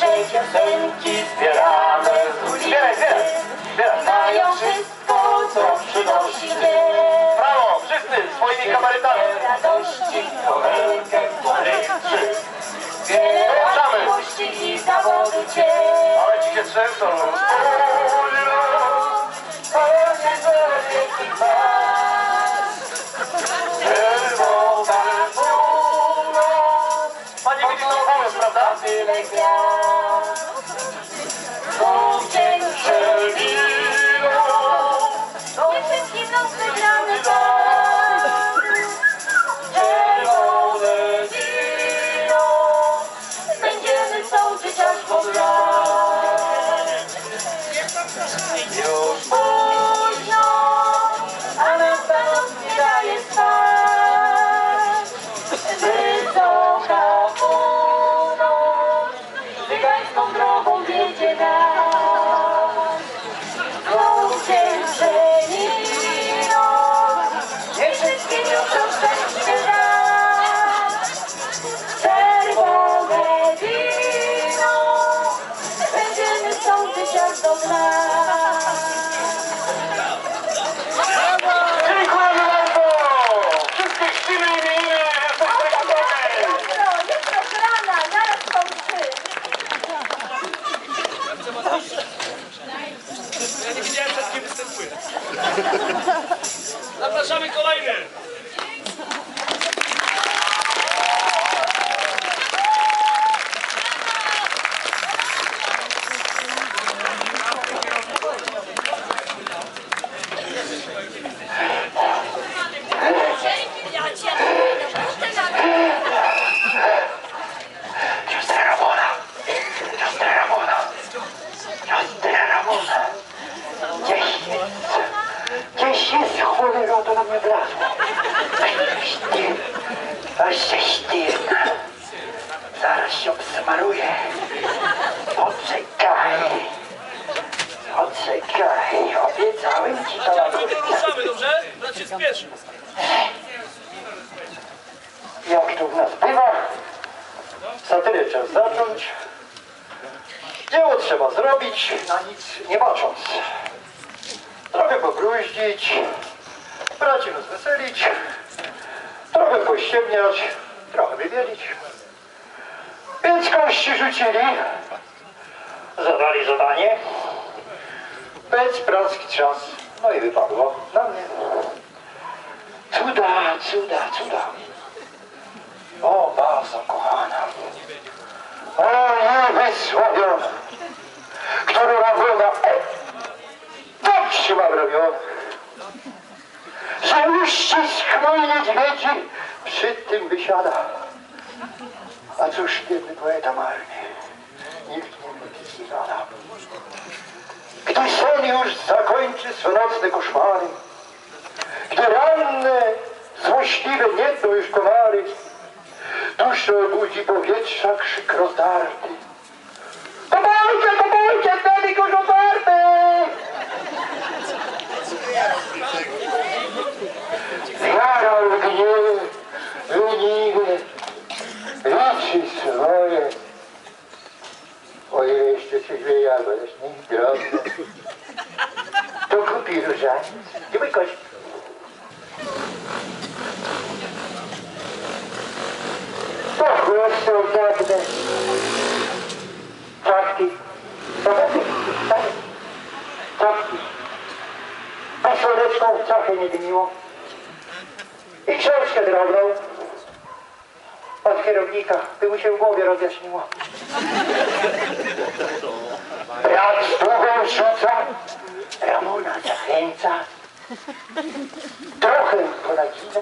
piosenki zbierane z ludzi. Zbieraj, zbieraj, zbieraj. Wszystko, co przynosi dzień. Brawo, wszyscy swoimi kabaretami. radości, trzy. Wiele Ruszamy. radości i zawodu cię. Ale ci się trzęsą. Panie widzi tą pomysł, prawda? Zaraz się obsmaruję. Poczekaj. Poczekaj. Obiecałem ci to ruszamy, dobrze? Brat się spieszy. Jak to w nas bywa, satyrę trzeba zacząć, dzieło trzeba zrobić, na nic nie bacząc. Trochę pobruździć, braci rozweselić, trochę pościemniać, trochę wybielić. Więc kości rzucili, zadali zadanie, bez praski czas, no i wypadło na mnie. Cuda, cuda, cuda. O, bardzo kochana. O, niewysłowiona, która robiona, tak się mam robiona, że uścisk mój niedźwiedzi przy tym wysiada. A cóż biedny poeta marny, nikt nie mówi zada. Gdy sen już zakończy swe nocne koszmary, gdy ranne, złośliwe nie już komary, Duszę budzi powietrza krzyk rozdarty. čist moje, Oje, ještě si dvě ještě drobno. To kupíru za nic. Ty mi koč. To chod jsou takhle. Čapky. Čapky. Čapky. A šorečkou v čapky nedmílo. I čorské drobnou. Kierownika, by mu się w głowie rozjaśniło. Brat długą rzuca, Ramona zachęca. Trochę ponadzina,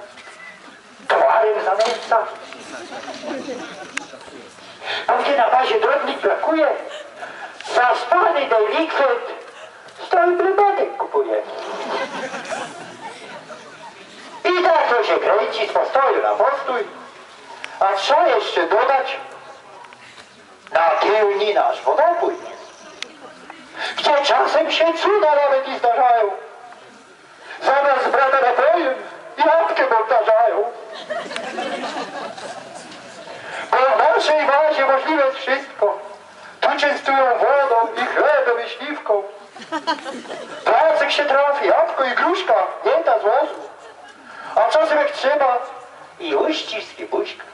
towarem zanęca. Tam gdzie na bazie drobnych brakuje, zaspany delikwent stoi prymatek kupuje. I tak to się kręci z postoju na postój, a trzeba jeszcze dodać? Na kiełni nasz wodopój, gdzie czasem się cuda nawet i zdarzają. Zamiast brata napojem, jabłkę powtarzają. Bo w naszej wazie możliwe jest wszystko. Tu częstują wodą i chlebem i śliwką. Placek się trafi, jabłko i gruszka, nie ta złożu. A czasem jak trzeba i uścisk i buźka.